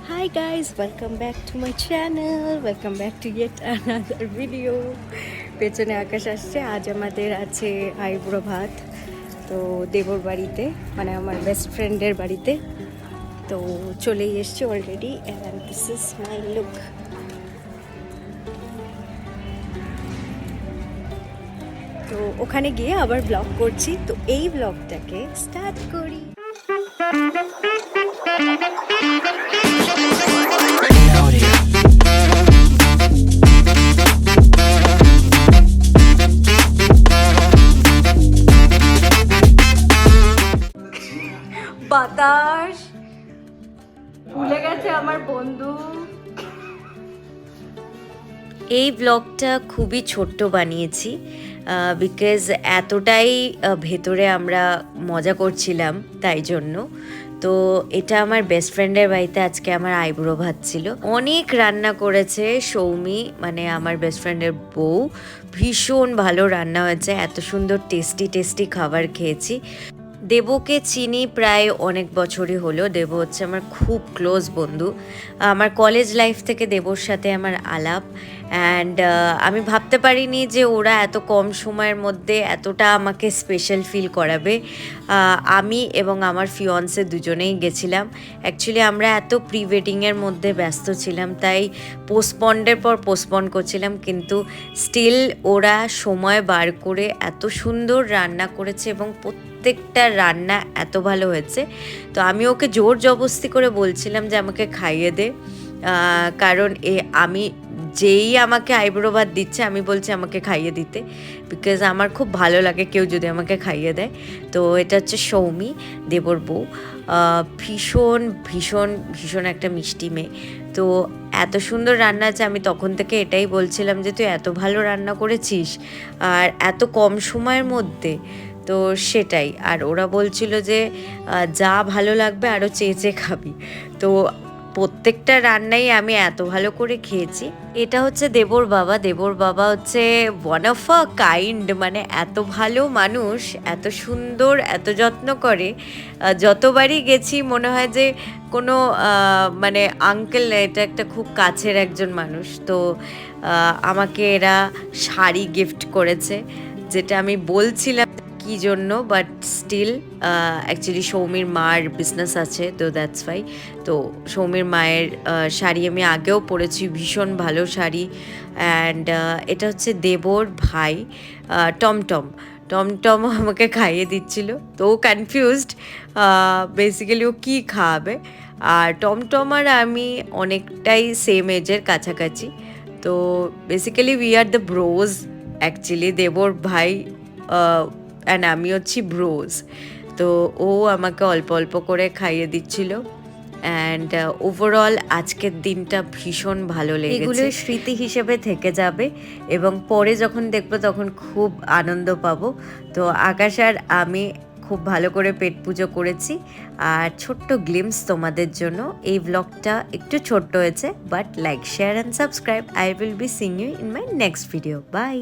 Hi guys, welcome back to my channel. Welcome back to yet another video. পেছনে আকাশ আসছে আজ আমাদের আছে আইবুড়ো ভাত তো দেবর বাড়িতে মানে আমার বেস্ট ফ্রেন্ডের বাড়িতে তো চলেই এসছে already and this is my look তো ওখানে গিয়ে আবার ব্লগ করছি তো এই ব্লগটাকে স্টার্ট করি বাতাস। ভুলে গেছে আমার বন্ধু। এই ব্লগটা খুবই ছোট্ট বানিয়েছি বিকজ এতটাই ভেতরে আমরা মজা করছিলাম তাই জন্য। তো এটা আমার বেস্ট ফ্রেন্ডের বাড়িতে আজকে আমার আইবুড়ো ভাত ছিল। অনেক রান্না করেছে সৌমি মানে আমার বেস্ট ফ্রেন্ডের বউ। ভীষণ ভালো রান্না হয়েছে, এত সুন্দর টেস্টি টেস্টি খাবার খেয়েছি। দেবকে চিনি প্রায় অনেক বছরই হলো। দেব হচ্ছে আমার খুব ক্লোজ বন্ধু। আমার কলেজ লাইফ থেকে দেবর সাথে আমার আলাপ। অ্যান্ড আমি ভাবতে পারিনি যে ওরা এত কম সময়ের মধ্যে এতটা আমাকে স্পেশাল ফিল করাবে। আমি এবং আমার ফিয়ন্সে দুজনেই গেছিলাম। অ্যাকচুয়ালি আমরা এত প্রি ওয়েডিংয়ের মধ্যে ব্যস্ত ছিলাম, তাই পোস্টপন্ডের পর পোস্টপন্ড করছিলাম। কিন্তু স্টিল ওরা সময় বার করে এত সুন্দর রান্না করেছে এবং প্রত্যেকটা রান্না এত ভালো হয়েছে। তো আমি ওকে জোর জবস্তি করে বলছিলাম যে আমাকে খাইয়ে দে। কারণ এ, আমি যেই আমাকে আইব্রো ভাত দিচ্ছে, আমি বলছি আমাকে খাইয়ে দিতে। বিকজ আমার খুব ভালো লাগে কেউ যদি আমাকে খাইয়ে দেয়। তো এটা হচ্ছে সৌমি, দেবর বউ। ভীষণ ভীষণ ভীষণ একটা মিষ্টি মেয়ে। তো এত সুন্দর রান্না আছে, আমি তখন থেকে এটাই বলছিলাম যে, তুই এত ভালো রান্না করেছিস, আর এত কম সময়ের মধ্যে তো সেটাই। আর ওরা বলছিল যে যা ভালো লাগবে আরও চেয়ে চেয়ে খাবি। তো প্রত্যেকটা রান্নাই আমি এত ভালো করে খেয়েছি। এটা হচ্ছে দেবর বাবা। দেবর বাবা হচ্ছে ওয়ান অফ আ কাইন্ড মানে এত ভালো মানুষ, এত সুন্দর, এত যত্ন করে। যতবারই গেছি, মনে হয় যে কোনো মানে আঙ্কেল এটা একটা খুব কাছের একজন মানুষ। তো আমাকে এরা শাড়ি গিফট করেছে, যেটা আমি বলছিলাম কি জন্য? বাট স্টিল অ্যাকচুয়ালি সৌমির মার বিজনেস আছে, তো দ্যাটস ওয়াই তো সৌমির মায়ের শাড়ি আমি আগেও পরেছি, ভীষণ ভালো শাড়ি। অ্যান্ড এটা হচ্ছে দেবর ভাই টমটম টমটম আমাকে খাইয়ে দিচ্ছিল, তো ও কনফিউজড বেসিক্যালি ও কী খাওয়াবে আর টমটম আর আমি অনেকটাই সেম এজের কাছাকাছি। তো basically we are the bros actually দেবর ভাই অ্যান্ড আমি হচ্ছি ব্রোজ তো ও আমাকে অল্প অল্প করে খাইয়ে দিচ্ছিল অ্যান্ড ওভারঅল আজকের দিনটা ভীষণ ভালো লেগেছে। এগুলো স্মৃতি হিসেবে থেকে যাবে এবং পরে যখন দেখব তখন খুব আনন্দ পাবো। তো আকাশ আর আমি খুব ভালো করে পেট পুজো করেছি। আর ছোট্ট গ্লিমস তোমাদের জন্য এই ব্লগটা একটু ছোট্ট হয়েছে but like share and subscribe I will be seeing you in my next video bye